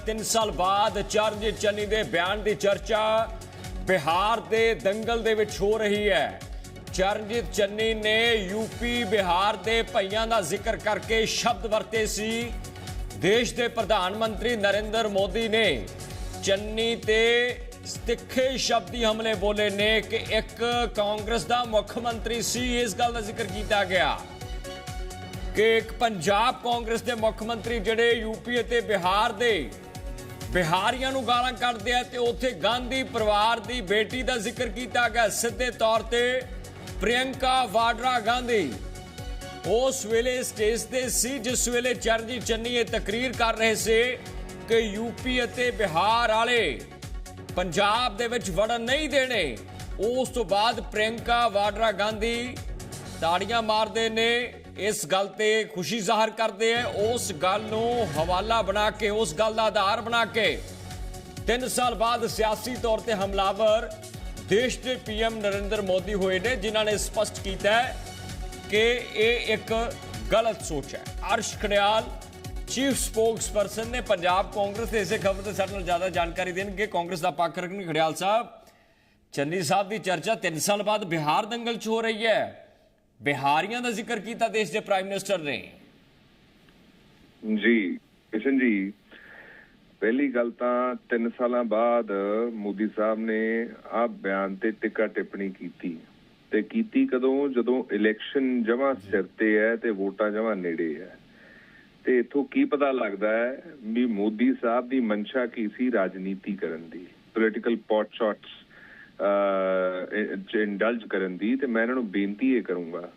ਤਿੰਨ ਸਾਲ ਬਾਅਦ ਚਰਨਜੀਤ ਚੰਨੀ ਦੇ ਬਿਆਨ ਦੀ ਚਰਚਾ ਬਿਹਾਰ ਦੇ ਦੰਗਲ ਦੇ ਵਿੱਚ ਹੋ ਰਹੀ ਹੈ। ਚਰਨਜੀਤ ਚੰਨੀ ਨੇ ਯੂਪੀ ਬਿਹਾਰ ਦੇ ਭਈਆਂ ਦਾ ਜ਼ਿਕਰ ਕਰਕੇ ਸ਼ਬਦ ਵਰਤੇ ਸੀ। ਦੇਸ਼ ਦੇ ਪ੍ਰਧਾਨ ਮੰਤਰੀ ਨਰਿੰਦਰ ਮੋਦੀ ਨੇ ਚੰਨੀ ਤੇ ਤਿੱਖੇ ਸ਼ਬਦੀ ਹਮਲੇ ਬੋਲੇ ਨੇ ਕਿ ਇੱਕ ਕਾਂਗਰਸ ਦਾ ਮੁੱਖ ਮੰਤਰੀ ਸੀ, ਇਸ ਗੱਲ ਦਾ ਜ਼ਿਕਰ ਕੀਤਾ ਗਿਆ। ਕਿ ਇੱਕ ਪੰਜਾਬ ਕਾਂਗਰਸ ਦੇ ਮੁੱਖ ਮੰਤਰੀ ਜਿਹੜੇ ਯੂਪੀ ਅਤੇ ਬਿਹਾਰ ਦੇ ਬਿਹਾਰੀਆਂ ਨੂੰ ਗਾਲਾਂ ਕੱਢਦੇ ਆ ਤੇ ਉੱਥੇ ਗਾਂਧੀ ਪਰਿਵਾਰ ਦੀ ਬੇਟੀ ਦਾ ਜ਼ਿਕਰ ਕੀਤਾ ਗਿਆ। ਸਿੱਧੇ ਤੌਰ ਤੇ ਪ੍ਰਿਯੰਕਾ ਵਾਡਰਾ ਗਾਂਧੀ ਉਸ ਵੇਲੇ ਸਟੇਜ ਤੇ ਸੀ, ਜਿਸ ਵੇਲੇ ਚਰਨਜੀਤ ਚੰਨੀ ਇਹ ਤਕਰੀਰ ਕਰ ਰਹੇ ਸੀ ਕਿ ਯੂਪੀ ਅਤੇ ਬਿਹਾਰ ਵਾਲੇ ਪੰਜਾਬ ਦੇ ਵਿੱਚ ਵੜਨ ਨਹੀਂ ਦੇਣੇ। ਉਸ ਤੋਂ ਬਾਅਦ ਪ੍ਰਿਯੰਕਾ ਵਾਡਰਾ ਗਾਂਧੀ ਤਾੜੀਆਂ ਮਾਰਦੇ ਨੇ। ਇਸ ਗੱਲ ਤੇ ਖੁਸ਼ੀ ਜ਼ਾਹਰ ਕਰਦੇ ਆ, ਉਸ ਗੱਲ ਨੂੰ ਹਵਾਲਾ ਬਣਾ ਕੇ, ਉਸ ਗੱਲ ਦਾ ਆਧਾਰ ਬਣਾ ਕੇ 3 ਸਾਲ ਬਾਅਦ ਸਿਆਸੀ ਤੌਰ ਤੇ ਹਮਲਾਵਰ ਦੇਸ਼ ਦੇ ਪੀਐਮ ਨਰਿੰਦਰ ਮੋਦੀ ਹੋਏ ਨੇ, ਜਿਨ੍ਹਾਂ ਨੇ ਸਪਸ਼ਟ ਕੀਤਾ ਹੈ ਕਿ ਇਹ ਇੱਕ ਗਲਤ ਸੋਚ ਹੈ। ਅਰਸ਼ ਖੜਿਆਲ, ਚੀਫ ਸਪੋਕਸਪਰਸਨ ਨੇ ਪੰਜਾਬ ਕਾਂਗਰਸ ਦੇ ਇਸੇ ਖਬਰ ਤੇ ਸਾਡੇ ਨਾਲ ਜ਼ਿਆਦਾ ਜਾਣਕਾਰੀ ਦੇਣਗੇ। ਕਾਂਗਰਸ ਦਾ ਪੱਖ ਰੱਖਣਗੇ ਖੜਿਆਲ ਸਾਹਿਬ। ਚੰਨੀ ਸਾਹਿਬ ਦੀ ਚਰਚਾ 3 ਸਾਲ ਬਾਅਦ ਬਿਹਾਰ ਦੰਗਲ 'ਚ ਹੋ ਰਹੀ ਹੈ। ਬਿਹਾਰੀਆਂ ਦਾ ਜ਼ਿਕਰ ਕੀਤਾ ਦੇਸ਼ ਦੇ ਪ੍ਰਾਈਮ ਮਿਨਿਸਟਰ ਨੇ। ਜੀ, ਕਿਸ਼ਨ ਜੀ, ਪਹਿਲੀ ਗੱਲ ਤਾਂ 3 ਸਾਲਾਂ ਬਾਅਦ ਮੋਦੀ ਸਾਹਿਬ ਨੇ ਆ ਬਿਆਨ ਤੇ ਟਿੱਕਾ ਟਿੱਪਣੀ ਕੀਤੀ। ਤੇ ਕੀਤੀ ਕਦੋਂ? ਜਦੋਂ ਇਲੈਕਸ਼ਨ ਜਮਾ ਸਿਰ ਤੇ ਹੈ ਤੇ ਵੋਟਾਂ ਜਮਾ ਨੇੜੇ ਹੈ। ਤੇ ਇਥੋਂ ਕੀ ਪਤਾ ਲੱਗਦਾ ਹੈ ਵੀ ਮੋਦੀ ਸਾਹਿਬ ਦੀ ਮਨਸ਼ਾ ਕੀ ਸੀ ਰਾਜਨੀਤੀ ਕਰਨ ਦੀ। Political pot shots uh indulge ਕਰਨ ਦੀ ਤੇ ਮੈਂ ਇਹਨਾਂ ਨੂੰ ਬੇਨਤੀ ਇਹ ਕਰੂੰਗਾ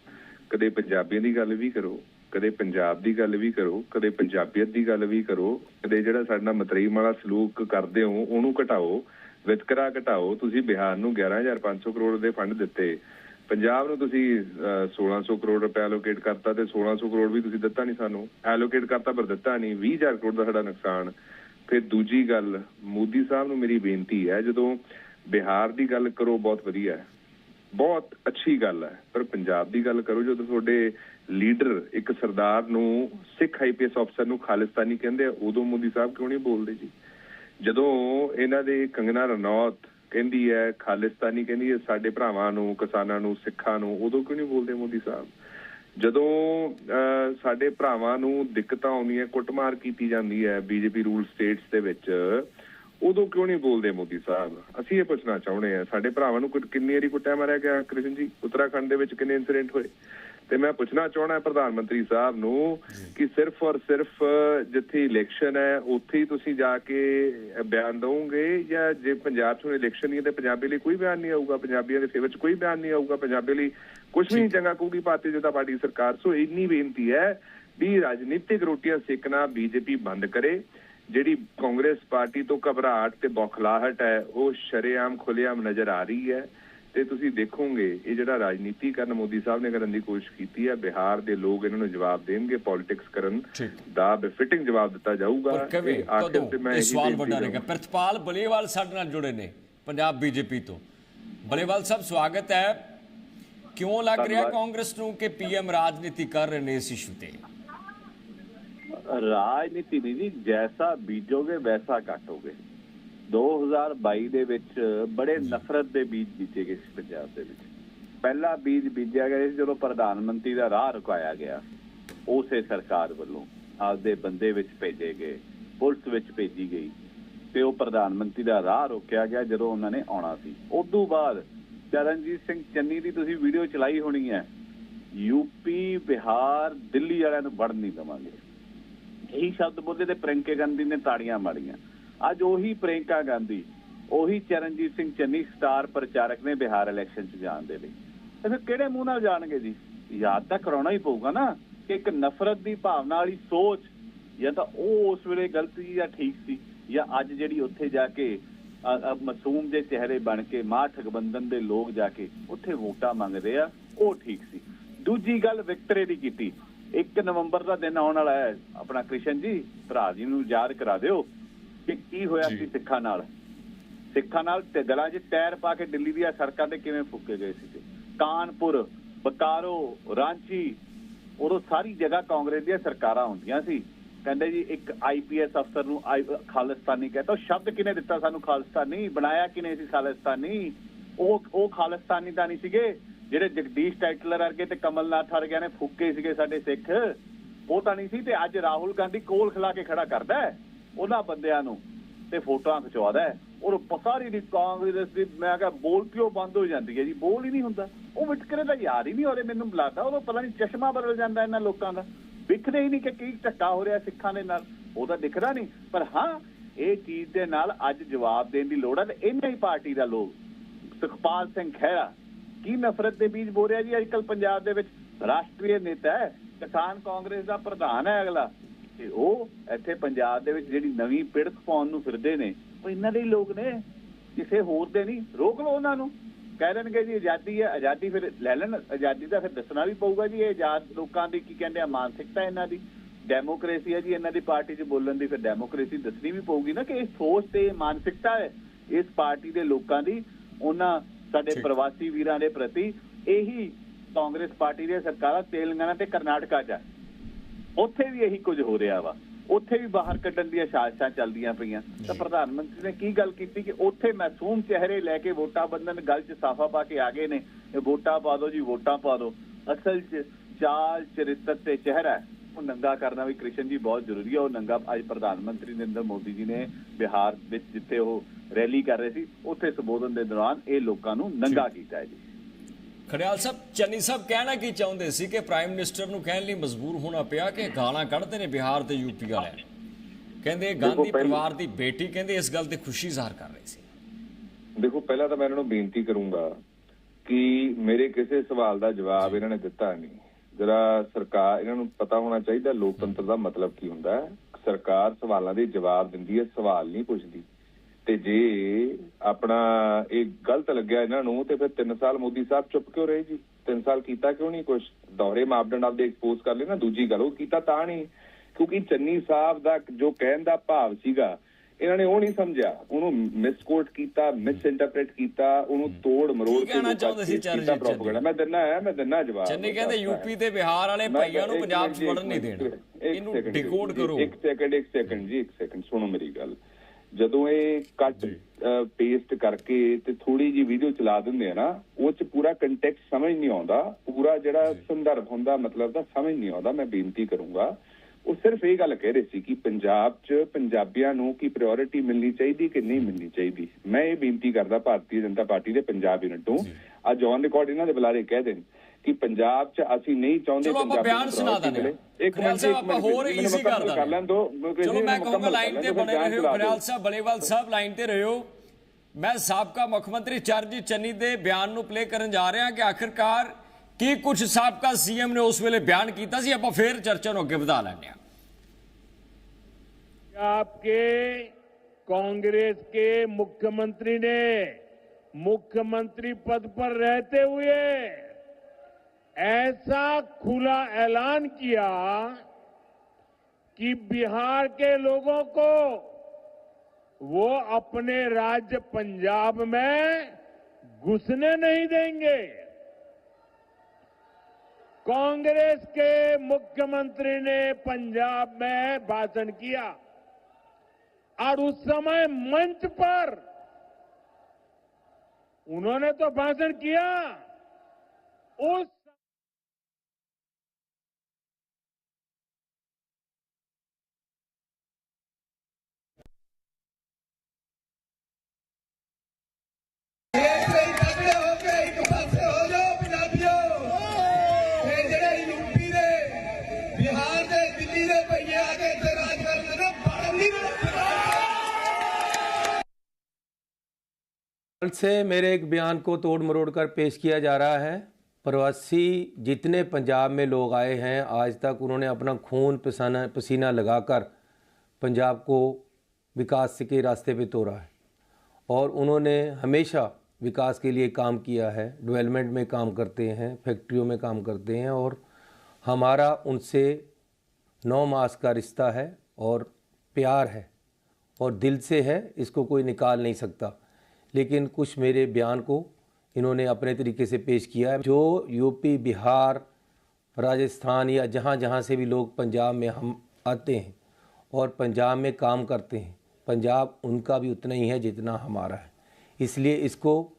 ਕਦੇ ਪੰਜਾਬੀਆਂ ਦੀ ਗੱਲ ਵੀ ਕਰੋ ਕਦੇ ਪੰਜਾਬ ਦੀ ਗੱਲ ਵੀ ਕਰੋ ਕਦੇ ਪੰਜਾਬੀਅਤ ਦੀ ਗੱਲ ਵੀ ਕਰੋ ਕਦੇ ਜਿਹੜਾ ਸਾਡੇ ਮਤਰੀਮ ਵਾਲਾ ਸਲੂਕ ਕਰਦੇ ਹੋ ਉਹਨੂੰ ਘਟਾਓ ਵਿਤਕਰਾ ਘਟਾਓ ਤੁਸੀਂ ਬਿਹਾਰ ਨੂੰ 11500 ਕਰੋੜ ਦੇ ਫੰਡ ਦਿੱਤੇ ਪੰਜਾਬ ਨੂੰ ਤੁਸੀਂ ਅਹ, 1600 ਕਰੋੜ ਰੁਪਏ ਐਲੋਕੇਟ ਕਰਤਾ ਤੇ 1600 ਕਰੋੜ ਵੀ ਤੁਸੀਂ ਦਿੱਤਾ ਨਹੀਂ ਸਾਨੂੰ ਐਲੋਕੇਟ ਕਰਤਾ ਪਰ ਦਿੱਤਾ ਨਹੀਂ 20000 ਕਰੋੜ ਦਾ ਸਾਡਾ ਨੁਕਸਾਨ ਫਿਰ ਦੂਜੀ ਗੱਲ ਮੋਦੀ ਸਾਹਿਬ ਨੂੰ ਮੇਰੀ ਬੇਨਤੀ ਹੈ ਜਦੋਂ ਬਿਹਾਰ ਦੀ ਗੱਲ ਕਰੋ ਬਹੁਤ ਵਧੀਆ ਹੈ। ਬਹੁਤ ਅੱਛੀ ਗੱਲ ਹੈ। ਪਰ ਪੰਜਾਬ ਦੀ ਗੱਲ ਕਰੋ ਜਦੋਂ ਤੁਹਾਡੇ ਲੀਡਰ ਇੱਕ ਸਰਦਾਰ ਨੂੰ ਸਿੱਖ ਆਈਪੀਐਸ ਅਫਸਰ ਨੂੰ ਖਾਲਿਸਤਾਨੀ ਕਹਿੰਦੇ ਆ ਉਦੋਂ ਮੋਦੀ ਸਾਹਿਬ ਕਿਉਂ ਨਹੀਂ ਬੋਲਦੇ ਜੀ? ਜਦੋਂ ਇਹਨਾਂ ਦੇ ਕੰਗਨਾ ਰਣੌਤ ਕਹਿੰਦੀ ਹੈ ਖਾਲਿਸਤਾਨੀ ਕਹਿੰਦੀ ਹੈ ਸਾਡੇ ਭਰਾਵਾਂ ਨੂੰ ਕਿਸਾਨਾਂ ਨੂੰ ਸਿੱਖਾਂ ਨੂੰ ਉਦੋਂ ਕਿਉਂ ਨਹੀਂ ਬੋਲਦੇ ਮੋਦੀ ਸਾਹਿਬ? ਜਦੋਂ ਅਹ, ਸਾਡੇ ਭਰਾਵਾਂ ਨੂੰ ਦਿੱਕਤਾਂ ਆਉਂਦੀਆਂ ਕੁੱਟਮਾਰ ਕੀਤੀ ਜਾਂਦੀ ਹੈ ਬੀਜੇਪੀ ਰੂਲ ਸਟੇਟਸ ਦੇ ਵਿੱਚ ਉਦੋਂ ਕਿਉਂ ਨਹੀਂ ਬੋਲਦੇ ਮੋਦੀ ਸਾਹਿਬ? ਅਸੀਂ ਇਹ ਪੁੱਛਣਾ ਚਾਹੁੰਦੇ ਆ ਸਾਡੇ ਭਰਾਵਾਂ ਨੂੰ ਕਿੰਨੀ ਵਾਰੀ ਕੁੱਟਿਆ ਮਾਰਿਆ ਗਿਆ ਕ੍ਰਿਸ਼ਨ ਜੀ? ਉੱਤਰਾਖੰਡ ਦੇ ਵਿੱਚ ਕਿੰਨੇ ਇਨਸੀਡੈਂਟ ਹੋਏ? ਤੇ ਮੈਂ ਪੁੱਛਣਾ ਚਾਹਣਾ ਪ੍ਰਧਾਨ ਮੰਤਰੀ ਸਾਹਿਬ ਨੂੰ ਕਿ ਸਿਰਫ ਔਰ ਸਿਰਫ ਜਿੱਥੇ ਇਲੈਕਸ਼ਨ ਹੈ ਉੱਥੇ ਹੀ ਤੁਸੀਂ ਜਾ ਕੇ ਬਿਆਨ ਦਵੋਗੇ ਜਾਂ ਜੇ ਪੰਜਾਬ 'ਚ ਇਲੈਕਸ਼ਨ ਨਹੀਂ ਹੈ ਤੇ ਪੰਜਾਬੀ ਲਈ ਕੋਈ ਬਿਆਨ ਨਹੀਂ ਆਊਗਾ? ਪੰਜਾਬੀਆਂ ਦੇ ਫੇਵਰ 'ਚ ਕੋਈ ਬਿਆਨ ਨਹੀਂ ਆਊਗਾ? ਪੰਜਾਬੀ ਲਈ ਕੁਝ ਵੀ ਨਹੀਂ ਚੰਗਾ ਕਹੂਗੀ ਭਾਰਤੀ ਜਨਤਾ ਪਾਰਟੀ ਸਰਕਾਰ। ਸੋ ਇੰਨੀ ਬੇਨਤੀ ਹੈ ਵੀ ਰਾਜਨੀਤਿਕ ਰੋਟੀਆਂ ਸੇਕਣਾ ਬੀਜੇਪੀ ਬੰਦ ਕਰੇ। ਜਿਹੜੀ ਕਾਂਗਰਸ ਪਾਰਟੀ ਤੋਂ ਘਬਰਾਹਟ ਤੇ ਬੌਖਲਾਹਟ ਹੈ ਉਹ ਸ਼ਰੇਆਮ ਖੁੱਲੇਆਮ ਨਜ਼ਰ ਆ ਰਹੀ ਹੈ ਤੇ ਤੁਸੀਂ ਦੇਖੋਗੇ ਇਹ ਜਿਹੜਾ ਰਾਜਨੀਤੀਕਰਨ ਮੋਦੀ ਸਾਹਿਬ ਨੇ ਕਰਨ ਦੀ ਕੋਸ਼ਿਸ਼ ਕੀਤੀ ਹੈ ਬਿਹਾਰ ਦੇ ਲੋਕ ਇਹਨਾਂ ਨੂੰ ਜਵਾਬ ਦੇਣਗੇ ਪੋਲਿਟਿਕਸ ਕਰਨ। ਦਾ ਬefitting ਜਵਾਬ ਦਿੱਤਾ ਜਾਊਗਾ ਤੇ ਆਖਿਰ ਤੇ ਮੈਂ ਇਹ ਇਹੀ ਸਵਾਲ ਵੱਡਾ ਰਹੇਗਾ। ਪ੍ਰਿਤਪਾਲ ਬਲੇਵਾਲ ਸਾਡੇ ਨਾਲ ਜੁੜੇ ਨੇ ਪੰਜਾਬ ਬੀਜੇਪੀ ਤੋਂ ਬਲੇਵਾਲ ਸਾਹਿਬ ਸਵਾਗਤ ਹੈ ਕਿਉਂ ਲੱਗ ਰਿਹਾ। ਕਾਂਗਰਸ ਨੂੰ ਕਿ ਪੀਐਮ ਰਾਜਨੀਤੀ ਕਰ ਰਹੇ ਨੇ ਇਸ ਇਸ਼ੂ ਤੇ ਰਾਜਨੀਤੀ ਨਹੀਂ ਜੀ ਜੈਸਾ ਬੀਜੋਗੇ ਵੈਸਾ ਕਾਟੋਗੇ 2022 ਦੇ ਵਿੱਚ ਬੜੇ ਨਫ਼ਰਤ ਦੇ ਬੀਜ ਬੀਜੇ ਗਏ ਸੀ ਪੰਜਾਬ ਦੇ ਵਿੱਚ। ਪਹਿਲਾ ਬੀਜ ਬੀਜਿਆ ਗਿਆ ਸੀ ਜਦੋਂ ਪ੍ਰਧਾਨ ਮੰਤਰੀ ਦਾ ਰਾਹ ਰੁਕਾਇਆ ਗਿਆ। ਉਸੇ ਸਰਕਾਰ ਵੱਲੋਂ ਆਪਦੇ ਬੰਦੇ ਵਿੱਚ ਭੇਜੇ ਗਏ ਪੁਲਿਸ ਵਿੱਚ ਭੇਜੀ ਗਈ। ਤੇ ਉਹ ਪ੍ਰਧਾਨ ਮੰਤਰੀ ਦਾ ਰਾਹ ਰੋਕਿਆ ਗਿਆ ਜਦੋਂ ਉਹਨਾਂ ਨੇ ਆਉਣਾ ਸੀ। ਉਸ ਤੋਂ ਬਾਅਦ ਚਰਨਜੀਤ ਸਿੰਘ ਚੰਨੀ ਦੀ ਤੁਸੀਂ ਵੀਡੀਓ ਚਲਾਈ ਹੋਣੀ ਹੈ ਯੂਪੀ ਬਿਹਾਰ ਦਿੱਲੀ ਵਾਲਿਆਂ ਨੂੰ ਵੜਨ ਨਹੀਂ ਦੇਵਾਂਗੇ। ਇਹੀ ਸ਼ਬਦ ਬੋਲੇ ਤੇ ਪ੍ਰਿੰਕੇ ਗਾਂਧੀ ਨੇ ਤਾੜੀਆਂ ਮਾਰੀਆਂ। ਅੱਜ ਉਹੀ ਪ੍ਰਿੰਕਾ ਗਾਂਧੀ, ਉਹੀ ਚਰਨਜੀਤ ਸਿੰਘ ਚੰਨੀ ਸਟਾਰ ਪ੍ਰਚਾਰਕ ਨੇ ਬਿਹਾਰ ਇਲੈਕਸ਼ਨ 'ਚ ਜਾਣ ਦੇ ਲਈ। ਤੇ ਫਿਰ ਕਿਹੜੇ ਮੂੰਹ ਨਾਲ ਜਾਣਗੇ ਜੀ? ਯਾਦ ਤਾਂ ਕਰਾਉਣਾ ਹੀ ਪਊਗਾ ਨਾ ਕਿ ਇੱਕ ਨਫ਼ਰਤ ਦੀ ਭਾਵਨਾ ਵਾਲੀ ਸੋਚ ਜਾਂ ਤਾਂ ਉਹ ਉਸ ਵੇਲੇ ਗਲਤ ਸੀ ਜਾਂ ਠੀਕ ਸੀ ਜਾਂ ਅੱਜ ਜਿਹੜੀ ਉੱਥੇ ਜਾ ਕੇ, ਅ- ਮਾਸੂਮ ਦੇ ਚਿਹਰੇ ਬਣ ਕੇ ਮਾਂ ਠਗਬੰਧਨ ਦੇ ਲੋਕ ਜਾ ਕੇ ਉੱਥੇ ਵੋਟਾਂ ਮੰਗਦੇ ਆ, ਉਹ ਠੀਕ ਸੀ। ਦੂਜੀ ਗੱਲ ਵਿਕਟਰੇ ਦੀ ਕੀਤੀ। 1 ਨਵੰਬਰ ਦਾ ਦਿਨ ਆਉਣ ਵਾਲਾ ਹੈ। ਆਪਣਾ ਕ੍ਰਿਸ਼ਨ ਜੀ ਭਰਾ ਜੀ ਨੂੰ ਯਾਦ ਕਰਾ ਦਿਓ ਕਿ ਕੀ ਹੋਇਆ ਸੀ ਸਿੱਖਾਂ ਨਾਲ। ਸਿੱਖਾਂ ਨਾਲ ਤੇ ਗਲਾਂ 'ਚ ਟਾਇਰ ਪਾ ਕੇ ਦਿੱਲੀ ਦੀਆਂ ਸੜਕਾਂ ਤੇ ਕਿਵੇਂ ਫੁੱਕੇ ਗਏ ਸੀ ਕਾਨਪੁਰ ਬਕਾਰੋ ਰਾਂਚੀ ਉਦੋਂ ਸਾਰੀ ਜਗ੍ਹਾ ਕਾਂਗਰਸ ਦੀਆਂ ਸਰਕਾਰਾਂ ਹੁੰਦੀਆਂ ਸੀ। ਕਹਿੰਦੇ ਜੀ ਇੱਕ ਆਈਪੀਐਸ ਅਫਸਰ ਨੂੰ ਖਾਲਿਸਤਾਨੀ ਕਹਿੰਦਾ ਉਹ ਸ਼ਬਦ ਕਿਨੇ ਦਿੱਤਾ ਸਾਨੂੰ ਖਾਲਿਸਤਾਨੀ? ਬਣਾਇਆ ਕਿਨੇ ਸੀ ਖਾਲਿਸਤਾਨੀ? ਉਹ ਉਹ ਖਾਲਿਸਤਾਨੀ ਤਾਂ ਨਹੀਂ ਸੀਗੇ। ਜਿਹੜੇ ਜਗਦੀਸ਼ ਟਾਈਟਲਰ ਵਰਗੇ ਤੇ ਕਮਲਨਾਥ ਵਰਗਿਆਂ ਨੇ ਫੁੱਕੇ ਸੀਗੇ ਸਾਡੇ ਸਿੱਖ, ਉਹ ਤਾਂ ਨਹੀਂ ਸੀ ਤੇ ਅੱਜ ਰਾਹੁਲ ਗਾਂਧੀ ਕੋਲ ਖਿਲਾ ਕੇ ਖੜਾ ਕਰਦਾ ਉਹਨਾਂ ਬੰਦਿਆਂ ਨੂੰ ਤੇ ਫੋਟੋਆਂ ਖਿਚਵਾਦਾ ਔਰ ਸਾਰੀ ਦੀ ਕਾਂਗਰਸ ਦੀ, ਮੈਂ ਕਿਹਾ ਬੋਲ ਕਿਉਂ ਬੰਦ ਹੋ ਜਾਂਦੀ ਹੈ ਜੀ? ਬੋਲ ਹੀ ਨਹੀਂ ਹੁੰਦਾ। ਉਹ ਵਿਟਕਰੇ ਦਾ ਯਾਰ ਹੀ ਨਹੀਂ ਹੋਰੇ ਮੈਨੂੰ ਬੁਲਾਦਾ ਉਹ ਪਤਾ ਨਹੀਂ ਚਸ਼ਮਾ ਬਦਲ ਜਾਂਦਾ ਇਹਨਾਂ ਲੋਕਾਂ ਦਾ। ਵਿਖਦੇ ਹੀ ਨਹੀਂ ਕਿ ਕੀ ਧੱਕਾ ਹੋ ਰਿਹਾ ਸਿੱਖਾਂ ਦੇ ਨਾਲ। ਉਹ ਤਾਂ ਦਿਖਦਾ ਨਹੀਂ। ਪਰ ਹਾਂ, ਇਹ ਚੀਜ਼ ਦੇ ਨਾਲ ਅੱਜ ਜਵਾਬ ਦੇਣ ਦੀ ਲੋੜ ਹੈ ਤੇ ਇਹਨਾਂ ਹੀ ਪਾਰਟੀ ਦਾ ਲੋਕ, ਸੁਖਪਾਲ ਸਿੰਘ ਖਹਿਰਾ ਕੀ ਨਫ਼ਰਤ ਦੇ ਬੀਜ ਬੋ ਰਿਹਾ ਜੀ? ਅੱਜਕੱਲ ਪੰਜਾਬ ਦੇ ਵਿੱਚ ਰਾਸ਼ਟਰੀ ਨੇਤਾ ਹੈ, ਕਿਸਾਨ ਕਾਂਗਰਸ ਦਾ ਪ੍ਰਧਾਨ ਹੈ ਅਗਲਾ। ਤੇ ਉਹ ਇੱਥੇ ਪੰਜਾਬ ਦੇ ਵਿੱਚ ਜਿਹੜੀ ਨਵੀਂ ਪਿੜਕ ਪਾਉਣ ਨੂੰ ਫਿਰਦੇ ਨੇ, ਉਹ ਇਹਨਾਂ ਦੇ ਲੋਕ ਨੇ। ਕਿਸੇ ਹੋਰ ਦੇ ਨਹੀਂ, ਰੋਕ ਲਓ ਉਹਨਾਂ ਨੂੰ। ਕਹਿ ਦੇਣਗੇ ਜੀ, ਆਜ਼ਾਦੀ ਹੈ, ਆਜ਼ਾਦੀ ਫਿਰ ਲੈ ਲੈਣ। ਆਜ਼ਾਦੀ ਦਾ ਫਿਰ ਦੱਸਣਾ ਵੀ ਪਊਗਾ ਜੀ, ਇਹ ਆਜ਼ਾਦ ਲੋਕਾਂ ਦੀ ਕੀ ਕਹਿੰਦੇ ਆ, ਮਾਨਸਿਕਤਾ ਇਹਨਾਂ ਦੀ। ਡੈਮੋਕ੍ਰੇਸੀ ਹੈ ਜੀ, ਇਹਨਾਂ ਦੀ ਪਾਰਟੀ 'ਚ ਬੋਲਣ ਦੀ ਫਿਰ ਡੈਮੋਕ੍ਰੇਸੀ ਦੱਸਣੀ ਵੀ ਪਊਗੀ ਨਾ ਕਿ ਇਹ ਸੋਚ ਤੇ ਇਹ ਮਾਨਸਿਕਤਾ ਹੈ। ਇਸ ਪਾਰਟੀ ਦੇ ਲੋਕਾਂ ਦੀ ਉਹਨਾਂ ਸਾਡੇ। ਪ੍ਰਵਾਸੀ ਵੀਰਾਂ ਦੇ ਪ੍ਰਤੀ ਇਹੀ ਕਾਂਗਰਸ ਪਾਰਟੀ ਦੀਆਂ ਸਰਕਾਰਾਂ ਤੇਲੰਗਾਨਾ ਤੇ ਕਰਨਾਟਕਾ 'ਚ ਉੱਥੇ ਵੀ ਇਹੀ ਕੁਝ ਹੋ ਰਿਹਾ ਵਾ। ਉੱਥੇ ਵੀ ਬਾਹਰ ਕੱਢਣ ਦੀਆਂ ਸਾਜ਼ਿਸ਼ਾਂ ਚੱਲਦੀਆਂ ਪਈਆਂ। ਤਾਂ। ਪ੍ਰਧਾਨ ਮੰਤਰੀ ਨੇ ਕੀ ਗੱਲ ਕੀਤੀ ਕਿ ਉੱਥੇ ਮਾਸੂਮ ਚਿਹਰੇ ਲੈ ਕੇ ਵੋਟਾਂ ਬੰਦਨ ਗੱਲ 'ਚ ਸਾਫਾ ਪਾ ਕੇ ਆ ਗਏ ਨੇ। ਵੋਟਾਂ ਪਾ ਦਿਓ ਜੀ ਵੋਟਾਂ ਪਾ ਦਿਓ। ਅਸਲ 'ਚ ਚਾਲ ਚਰਿੱਤਰ ਤੇ ਚਿਹਰਾ ਉਹ ਨੰਗਾ ਕਰਨਾ ਵੀ ਕ੍ਰਿਸ਼ਨ ਜੀ ਬਹੁਤ ਜ਼ਰੂਰੀ ਹੈ ਉਹ ਨੰਗਾ ਅੱਜ ਪ੍ਰਧਾਨ ਮੰਤਰੀ ਨਰਿੰਦਰ ਮੋਦੀ ਜੀ ਨੇ ਬਿਹਾਰ ਵਿੱਚ ਜਿੱਥੇ ਉਹ ਰੈਲੀ ਕਰ ਰਹੇ ਸੀ ਉੱਥੇ ਸੰਬੋਧਨ ਦੇ ਦੌਰਾਨ ਇਹ ਲੋਕਾਂ ਨੂੰ ਨੰਗਾ ਕੀਤਾ ਹੈ ਜੀ। ਖੜਿਆਲ ਸਾਹਿਬ ਚੰਨੀ ਸਾਹਿਬ ਕਹਿਣਾ ਕੀ ਚਾਹੁੰਦੇ ਸੀ ਕਿ ਪ੍ਰਾਈਮ ਮਿਨਿਸਟਰ ਨੂੰ ਕਹਿਣ ਲਈ ਮਜਬੂਰ ਹੋਣਾ ਪਿਆ ਕਿ ਗਾਲਾਂ ਕੱਢਦੇ ਨੇ ਬਿਹਾਰ ਤੇ ਯੂਪੀ ਵਾਲਿਆਂ ਨੂੰ। ਕਹਿੰਦੇ ਗਾਂਧੀ ਪਰਿਵਾਰ ਦੀ ਬੇਟੀ ਕਹਿੰਦੇ ਇਸ ਗੱਲ ਤੇ ਖੁਸ਼ੀ ਜ਼ਾਹਰ ਕਰ ਰਹੀ ਸੀ। ਦੇਖੋ ਪਹਿਲਾਂ ਤਾਂ ਮੈਂ ਇਹਨਾਂ ਨੂੰ ਬੇਨਤੀ ਕਰੂੰਗਾ ਕਿ ਮੇਰੇ ਕਿਸੇ ਸਵਾਲ ਦਾ ਜਵਾਬ ਇਹਨਾਂ ਨੇ ਦਿੱਤਾ ਨਹੀਂ। ਜਰਾ ਸਰਕਾਰ, ਇਹਨਾਂ ਨੂੰ ਪਤਾ ਹੋਣਾ ਚਾਹੀਦਾ ਲੋਕਤੰਤਰ ਦਾ ਮਤਲਬ ਕੀ ਹੁੰਦਾ ਹੈ। ਸਰਕਾਰ ਸਵਾਲਾਂ ਦੇ ਜਵਾਬ ਦਿੰਦੀ ਹੈ, ਸਵਾਲ ਨਹੀਂ ਪੁੱਛਦੀ। ਤੇ ਜੇ ਆਪਣਾ ਇਹ ਗਲਤ ਲੱਗਿਆ ਇਹਨਾਂ ਨੂੰ, ਤੇ ਫਿਰ 3 ਸਾਲ ਮੋਦੀ ਸਾਹਿਬ ਚੁੱਪ ਕਿਉਂ ਰਹੇ ਜੀ? 3 ਸਾਲ ਕੀਤਾ ਕਿਉਂ ਨਹੀਂ ਕੁਝ ਦੌਰੇ ਮਾਪਦੰਡ ਆਪਦੇ ਐਕਸਪੋਜ਼ ਕਰ ਲਏ ਨਾ, ਦੂਜੀ ਗੱਲ ਉਹ ਕੀਤਾ ਤਾਂ ਨਹੀਂ। ਕਿਉਂਕਿ ਚੰਨੀ ਸਾਹਿਬ ਦਾ ਜੋ ਕਹਿਣ ਦਾ ਭਾਵ ਸੀਗਾ ਇਹਨਾਂ ਨੇ ਉਹ ਨਹੀਂ ਸਮਝਿਆ। ਉਹਨੂੰ ਮਿਸਕੋਟ ਕੀਤਾ ਮਿਸ ਇੰਟਰਪ੍ਰੀਟ ਕੀਤਾ ਉਹਨੂੰ ਤੋੜ ਮਰੋੜ ਕੀ ਕਹਿਣਾ ਚਾਹੁੰਦੇ ਸੀ ਚਰਨਜੀਤ ਚੰਨੀ? ਪ੍ਰੋਪਗੈਂਡਾ ਮੈਂ ਦਿੰਨਾ ਹੈ ਮੈਂ ਦਿੰਨਾ ਜਵਾਬ। ਚੰਨੀ ਕਹਿੰਦੇ ਯੂਪੀ ਤੇ ਬਿਹਾਰ ਵਾਲੇ ਭਾਈਆਂ ਨੂੰ ਪੰਜਾਬ 'ਚ ਵੜਨ ਨਹੀਂ ਦੇਣਾ। ਇਹਨੂੰ ਡਿਕੋਡ ਕਰੋ। ਇੱਕ ਸੈਕਿੰਡ ਇੱਕ ਸੈਕਿੰਡ ਜੀ ਇੱਕ ਸੈਕਿੰਡ ਸੁਣੋ ਮੇਰੀ ਗੱਲ। ਜਦੋਂ ਇਹ ਕੱਟ ਪੇਸਟ ਕਰਕੇ ਤੇ ਥੋੜੀ ਜੀ ਵੀਡੀਓ ਚਲਾ ਦਿੰਦੇ ਆ ਨਾ ਉਹ ਚ ਪੂਰਾ ਕੰਟੈਕਸਟ ਸਮਝ ਨਹੀਂ ਆਉਂਦਾ। ਪੂਰਾ ਜਿਹੜਾ ਸੰਦਰਭ ਹੁੰਦਾ ਮਤਲਬ ਦਾ ਸਮਝ ਨਹੀਂ ਆਉਂਦਾ। ਮੈਂ ਬੇਨਤੀ ਕਰੂੰਗਾ ਉਹ ਸਿਰਫ ਇਹ ਗੱਲ ਕਹਿ ਰਹੇ ਸੀ ਕਿ ਪੰਜਾਬ 'ਚ ਪੰਜਾਬੀਆਂ ਨੂੰ ਕੀ ਪ੍ਰਾਇੋਰਟੀ ਮਿਲਣੀ ਚਾਹੀਦੀ ਕਿ ਨਹੀਂ ਮਿਲਣੀ ਚਾਹੀਦੀ। ਮੈਂ ਇਹ ਬੇਨਤੀ ਕਰਦਾ ਭਾਰਤੀ ਜਨਤਾ ਪਾਰਟੀ ਦੇ ਪੰਜਾਬ ਯੂਨਿਟ ਤੋਂ। ਅੱਜ ਔਨ ਰਿਕਾਰਡ ਇਹਨਾਂ ਦੇ ਬੁਲਾਰੇ ਕਹਿ ਦੇਣ ਕਿ ਪੰਜਾਬ 'ਚ ਅਸੀਂ ਨਹੀਂ ਚਾਹੁੰਦੇ ਪੰਜਾਬੀਆਂ ਬਿਆਨ ਸੁਣਾ ਮਿਲੇ। ਇੱਕ ਮਿੰਟ ਇੱਕ ਮਿੰਟ ਹੋਰ ਈਜ਼ੀ ਕਰ ਲੈਣ ਦੋ ਚਲੋ ਮੈਂ ਕਹੂੰਗਾ ਲਾਈਨ ਤੇ ਬਣੇ ਰਹੋ। ਖੜਿਆਲ ਸਾਹਿਬ ਬਲੇਵਾਲ ਸਾਹਿਬ ਲਾਈਨ ਤੇ ਰਹੋ। ਮੈਂ ਸਾਬਕਾ ਮੁੱਖ ਮੰਤਰੀ ਚਰਨਜੀਤ ਚੰਨੀ ਦੇ ਬਿਆਨ ਨੂੰ ਪਲੇ ਕਰਨ ਜਾ ਰਿਹਾ ਕਿ ਆਖਿਰਕਾਰ ਕੀ ਕੁਝ ਸਾਬਕਾ ਸੀਐਮ ਨੇ ਉਸ ਵੇਲੇ ਬਿਆਨ ਕੀਤਾ ਸੀ ਆਪਾਂ ਫੇਰ ਚਰਚਾ ਨੂੰ ਅੱਗੇ ਵਧਾ ਲੈਂਦੇ ਹਾਂ आपके कांग्रेस के मुख्यमंत्री ने मुख्यमंत्री पद पर रहते हुए ऐसा खुला ऐलान किया कि बिहार के लोगों को वो अपने राज्य पंजाब में घुसने नहीं देंगे कांग्रेस के मुख्यमंत्री ने पंजाब में भाषण किया। और उस समय मंच पर उन्होंने तो भाषण किया। उस कल से मेरे एक बयान को तोड़ मरोड़ कर पेश किया जा रहा है। प्रवासी जितने पंजाब में लोग आए हैं, आज तक उन्होंने अपना खून पसीना पसीना लगाकर पंजाब को विकास के रास्ते पे तोड़ा है। और उन्होंने हमेशा विकास के लिए काम किया है। डेवलपमेंट में काम करते हैं, फैक्ट्रियों में काम करते हैं और हमारा उनसे नौ मास का रिश्ता है और प्यार है और दिल से है, इसको कोई निकाल नहीं सकता। लेकिन कुछ मेरे बयान को इन्होंने अपने तरीके से पेश किया है। जो यूपी, बिहार, राजस्थान या जहाँ जहाँ से भी लोग पंजाब में हम आते हैं और पंजाब में काम करते हैं, पंजाब उनका भी उतना ही है जितना हमारा है। इसलिए इसको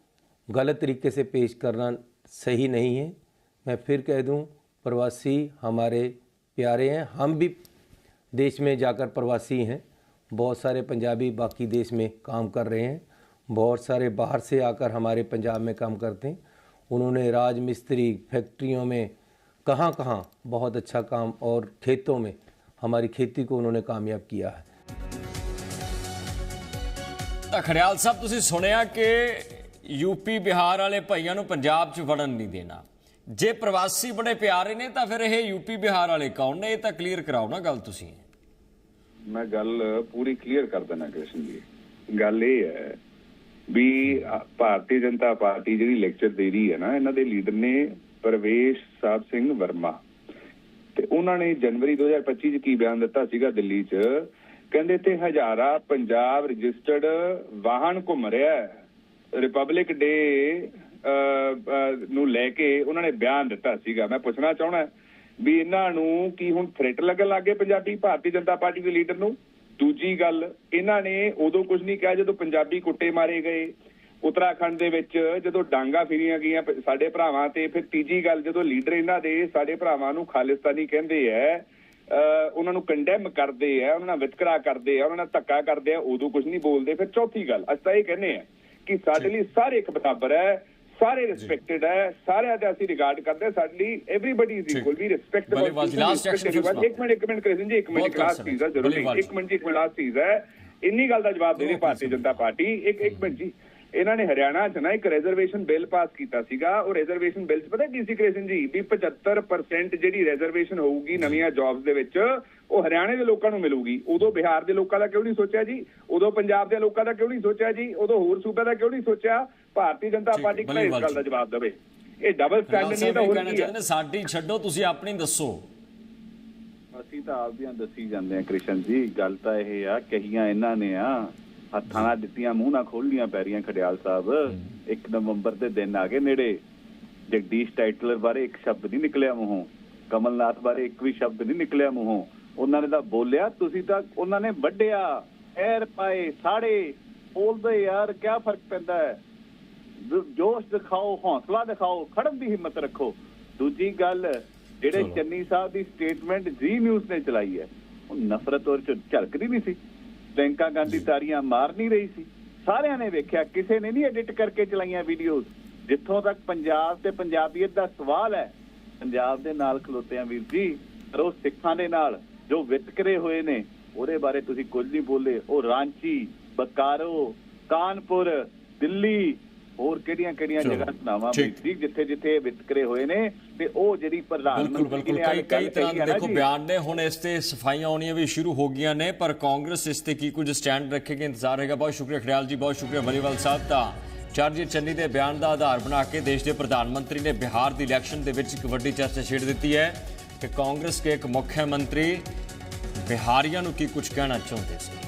गलत तरीके से पेश करना सही नहीं है। मैं फिर कह दूँ, प्रवासी हमारे प्यारे हैं। हम भी देश में जाकर प्रवासी हैं। बहुत सारे पंजाबी बाकी देश में काम कर रहे हैं। बहुत सारे बाहर से आकर हमारे पंजाब में काम करते हैं उन्होंने राज मिस्त्री फैक्ट्रियों में कहाँ कहाँ बहुत अच्छा काम और खेतों में हमारी खेती को उन्होंने कामयाब किया है ਤਾਂ ਖੜਿਆਲ ਸਾਹਿਬ ਤੁਸੀਂ ਸੁਣਿਆ ਕਿ ਯੂਪੀ ਬਿਹਾਰ ਵਾਲੇ ਭਾਈਆਂ ਨੂੰ ਪੰਜਾਬ 'ਚ ਵੜਨ ਨਹੀਂ ਦੇਣਾ ਜੇ ਪ੍ਰਵਾਸੀ ਬੜੇ ਪਿਆਰੇ ਨੇ ਤਾਂ ਫਿਰ ਇਹ ਯੂਪੀ ਬਿਹਾਰ ਵਾਲੇ ਕੌਣ ਨੇ ਇਹ ਤਾਂ ਕਲੀਅਰ ਕਰਾਓ ਨਾ ਗੱਲ ਤੁਸੀਂ ਮੈਂ ਗੱਲ ਪੂਰੀ ਕਲੀਅਰ ਕਰ ਦਿੰਦਾ ਕ੍ਰਿਸ਼ਨ ਜੀ ਗੱਲ ਇਹ ਹੈ ਵੀ ਭਾਰਤੀ ਜਨਤਾ ਪਾਰਟੀ ਜਿਹੜੀ ਲੈਕਚਰ ਦੇ ਰਹੀ ਹੈ ਨਾ, ਇਹਨਾਂ ਦੇ ਲੀਡਰ ਨੇ ਪ੍ਰਵੇਸ਼ ਸਾਹਿਬ ਸਿੰਘ ਵਰਮਾ। ਤੇ ਉਹਨਾਂ ਨੇ ਜਨਵਰੀ 2025 ਚ ਕੀ ਬਿਆਨ ਦਿੱਤਾ ਸੀਗਾ ਦਿੱਲੀ 'ਚ? ਕਹਿੰਦੇ ਤੇ ਹਜ਼ਾਰਾਂ ਪੰਜਾਬ ਰਜਿਸਟਰਡ ਵਾਹਨ ਘੁੰਮ ਰਿਹਾ ਹੈ। ਰਿਪਬਲਿਕ ਡੇ ਨੂੰ ਲੈ ਕੇ ਉਹਨਾਂ ਨੇ ਬਿਆਨ ਦਿੱਤਾ ਸੀਗਾ। ਮੈਂ ਪੁੱਛਣਾ ਚਾਹਣਾ ਵੀ ਇਹਨਾਂ ਨੂੰ ਕੀ ਹੁਣ ਥ੍ਰੈਟ ਲੱਗਣ ਲੱਗੇ ਪੰਜਾਬੀ ਭਾਰਤੀ ਜਨਤਾ ਪਾਰਟੀ ਦੇ ਲੀਡਰ ਨੂੰ? ਦੂਜੀ ਗੱਲ ਇਹਨਾਂ ਨੇ ਉਦੋਂ ਕੁਝ ਨਹੀਂ ਕਿਹਾ ਜਦੋਂ ਪੰਜਾਬੀ ਕੁੱਟੇ ਮਾਰੇ ਗਏ। ਉੱਤਰਾਖੰਡ ਦੇ ਵਿੱਚ ਜਦੋਂ ਡਾਂਗਾ ਫਿਰੀਆਂ ਗਈਆਂ ਸਾਡੇ ਭਰਾਵਾਂ ਤੇ ਫਿਰ ਤੀਜੀ ਗੱਲ ਜਦੋਂ ਲੀਡਰ ਇਹਨਾਂ ਦੇ ਸਾਡੇ ਭਰਾਵਾਂ ਨੂੰ ਖਾਲਿਸਤਾਨੀ ਕਹਿੰਦੇ ਐ ਉਹਨਾਂ ਨੂੰ ਕੰਡੈਮ ਕਰਦੇ ਆ ਉਹਨਾਂ ਨਾਲ ਵਿਤਕਰਾ ਕਰਦੇ ਆ ਉਹਨਾਂ ਨਾਲ ਧੱਕਾ ਕਰਦੇ ਆ ਉਦੋਂ ਕੁਝ ਨਹੀਂ ਬੋਲਦੇ। ਫਿਰ ਚੌਥੀ ਗੱਲ ਅਸੀਂ ਤਾਂ ਇਹ ਕਹਿੰਦੇ ਆ ਕਿ ਸਾਡੇ ਲਈ ਸਾਰੇ ਇੱਕ ਬਰਾਬਰ ਹੈ ਸਾਰੇ ਰਿਸਪੈਕਟਡ ਹੈ ਸਾਰਿਆਂ ਦਾ ਅਸੀਂ ਰਿਗਾਰਡ ਕਰਦੇ ਸਾਡੇ ਲਈ everybody is equal we respect ਫਿਰ ਸੁਣਾਓ। ਇੱਕ ਮਿੰਟ ਇੱਕ ਮਿੰਟ ਕ੍ਰਿਸ਼ਨ ਜੀ ਇੱਕ ਮਿੰਟ ਲਾਸਟ ਚੀਜ਼ ਹੈ। ਜ਼ਰੂਰੀ। ਇੱਕ ਮਿੰਟ ਜੀ ਇੱਕ ਮਿੰਟ ਲਾਸਟ ਚੀਜ਼ ਹੈ। ਇੰਨੀ ਗੱਲ ਦਾ ਜਵਾਬ ਦੇ ਦੇ ਭਾਰਤੀ ਜਨਤਾ ਪਾਰਟੀ। ਇੱਕ ਇੱਕ ਮਿੰਟ ਜੀ। ਇਹਨਾਂ ਨੇ ਹਰਿਆਣਾ 'ਚ ਨਾ ਇੱਕ ਰਿਜ਼ਰਵੇਸ਼ਨ ਬਿੱਲ ਪਾਸ ਕੀਤਾ ਸੀਗਾ। ਉਹ ਰਿਜ਼ਰਵੇਸ਼ਨ ਬਿੱਲ 'ਚ ਪਤਾ ਕੀ ਸੀ ਕ੍ਰਿਸ਼ਨ ਜੀ? ਵੀ 75% ਜਿਹੜੀ ਰਿਜ਼ਰਵੇਸ਼ਨ ਹੋਊਗੀ ਨਵੀਆਂ ਜੌਬਸ ਦੇ ਵਿੱਚ ਉਹ ਹਰਿਆਣੇ ਦੇ ਲੋਕਾਂ ਨੂੰ ਮਿਲੂਗੀ। ਉਦੋਂ ਬਿਹਾਰ ਦੇ ਲੋਕਾਂ ਦਾ ਕਿਉਂ ਨਹੀਂ ਸੋਚਿਆ ਜੀ? ਉਦੋਂ ਪੰਜਾਬ ਦੇ ਲੋਕਾਂ ਦਾ ਕਿਉਂ ਨਹੀਂ ਸੋਚਿਆ ਜੀ? ਉਦੋਂ ਹੋਰ ਸੂਬਿਆਂ ਦਾ ਕਿਉਂ ਨਹੀਂ ਸੋਚਿਆ? ਭਾਰਤੀ ਜਨਤਾ ਪਾਰਟੀ ਕਿਹੜਾ ਇਸ ਗੱਲ ਦਾ। ਜਵਾਬ ਦੇਵੇ। ਇਹ ਡਬਲ ਸਟੈਂਡਰਡ ਨਹੀਂ ਤਾਂ ਹੋਰ ਕੀ ਹੈ? ਸਾਡੀ ਛੱਡੋ ਤੁਸੀਂ ਆਪਣੀ ਦੱਸੋ। ਅਸੀਂ ਤਾਂ ਆਪਦੀਆਂ ਦੱਸੀ ਜਾਂਦੇ ਆ ਕ੍ਰਿਸ਼ਨ ਜੀ ਗੱਲ ਤਾਂ ਇਹ ਆ ਕਹੀਆਂ ਇਹਨਾਂ ਨੇ ਆ ਹੱਥਾਂ ਨਾਲ ਦਿੱਤੀਆਂ ਮੂੰਹ ਨਾਲ ਖੋਲੀਆਂ ਪੈਰੀਆਂ ਖੜਿਆਲ ਸਾਹਿਬ। 1 ਨਵੰਬਰ ਦੇ ਦਿਨ ਆ ਗਏ ਨੇੜੇ। ਜਗਦੀਸ਼ ਟਾਈਟਲਰ ਬਾਰੇ ਇੱਕ ਸ਼ਬਦ ਨਹੀਂ ਨਿਕਲਿਆ ਮੂੰਹੋਂ। ਕਮਲਨਾਥ ਬਾਰੇ ਇੱਕ ਵੀ ਸ਼ਬਦ ਨਹੀਂ ਨਿਕਲਿਆ ਮੂੰਹੋਂ। ਉਹਨਾਂ ਨੇ ਤਾਂ ਬੋਲਿਆ ਤੁਸੀਂ ਤਾਂ ਉਹਨਾਂ ਨੇ ਵੱਢਿਆ। ਐਰ ਪਾਏ ਸਾੜੇ। ਬੋਲਦੇ ਯਾਰ ਕੀ ਫ਼ਰਕ ਪੈਂਦਾ ਹੈ? ਜੋਸ਼ ਦਿਖਾਓ ਹੌਸਲਾ ਦਿਖਾਓ ਖੜਨ ਦੀ ਹਿੰਮਤ ਰੱਖੋ। ਦੂਜੀ ਗੱਲ ਜਿਹੜੇ। ਚੰਨੀ ਸਾਹਿਬ ਦੀ ਸਟੇਟਮੈਂਟ ਜੀ ਨਿਊਜ਼ ਨੇ ਚਲਾਈ ਹੈ ਉਹ ਨਫ਼ਰਤ ਔਰ ਝਲਕਦੀ ਨਹੀਂ ਸੀ। ਪ੍ਰਿੰਕਾ ਗਾਂਧੀ ਤਾਰੀਆਂ ਮਾਰ ਨਹੀਂ ਰਹੀ ਸੀ। ਸਾਰਿਆਂ ਨੇ ਵੇਖਿਆ ਕਿਸੇ ਨੇ ਨਹੀਂ ਐਡਿਟ ਕਰਕੇ ਚਲਾਈਆਂ ਵੀਡੀਓਜ਼ ਜਿੱਥੋਂ ਤੱਕ ਪੰਜਾਬ ਤੇ ਪੰਜਾਬੀਅਤ ਦਾ ਸਵਾਲ ਹੈ ਪੰਜਾਬ ਦੇ ਨਾਲ ਖਲੋਤੇ ਆ ਵੀਰ ਜੀ ਪਰ ਉਹ ਸਿੱਖਾਂ ਦੇ ਨਾਲ ਜੋ ਵਿਤਕਰੇ ਹੋਏ ਨੇ ਉਹਦੇ ਬਾਰੇ ਤੁਸੀਂ ਕੁਝ ਨਹੀਂ ਬੋਲੇ। ਉਹ ਰਾਂਚੀ ਬਕਾਰੋ ਕਾਨਪੁਰ ਦਿੱਲੀ ਹੋਰ ਕਿਹੜੀਆਂ ਕਿਹੜੀਆਂ ਚਲੋ, ਜਗ੍ਹਾ ਸੁਣਾਵਾਂ ਠੀਕ। ਵੀਰ ਜੀ ਜਿੱਥੇ ਜਿੱਥੇ ਵਿਤਕਰੇ ਹੋਏ ਨੇ ਤੇ ਉਹ ਜਿਹੜੀ ਪ੍ਰਧਾਨ ਮੰਤਰੀ ਨੇ ਕਈ ਤਰ੍ਹਾਂ ਦੇ ਦੇਖੋ ਬਿਆਨ ਨੇ ਹੁਣ ਇਸ ਤੇ ਸਫਾਈਆਂ ਆਉਣੀਆਂ ਵੀ ਸ਼ੁਰੂ ਹੋ ਗਈਆਂ ਨੇ ਪਰ ਕਾਂਗਰਸ ਇਸ ਤੇ ਕੀ ਕੁਝ ਸਟੈਂਡ ਰੱਖੇਗੀ ਇੰਤਜ਼ਾਰ ਹੈਗਾ ਬਹੁਤ ਸ਼ੁਕਰੀਆ ਖੜਿਆਲ ਜੀ ਬਹੁਤ ਸ਼ੁਕਰੀਆ ਬਲੀਵਾਲ ਸਾਹਿਬ ਦਾ। ਚਰਨਜੀਤ ਚੰਨੀ ਦੇ ਬਿਆਨ ਦਾ ਆਧਾਰ ਬਣਾ ਕੇ ਦੇਸ਼ ਦੇ ਪ੍ਰਧਾਨ ਮੰਤਰੀ ਨੇ ਬਿਹਾਰ ਦੀ ਇਲੈਕਸ਼ਨ ਦੇ ਵਿੱਚ ਇੱਕ ਵੱਡੀ ਚਰਚਾ ਛੇੜ ਦਿੱਤੀ ਹੈ ਕਿ ਕਾਂਗਰਸ ਕੇ ਇੱਕ ਮੁੱਖ ਮੰਤਰੀ ਬਿਹਾਰੀਆਂ ਨੂੰ ਕੀ ਕੁਝ ਕਹਿਣਾ ਚਾਹੁੰਦੇ ਸੀ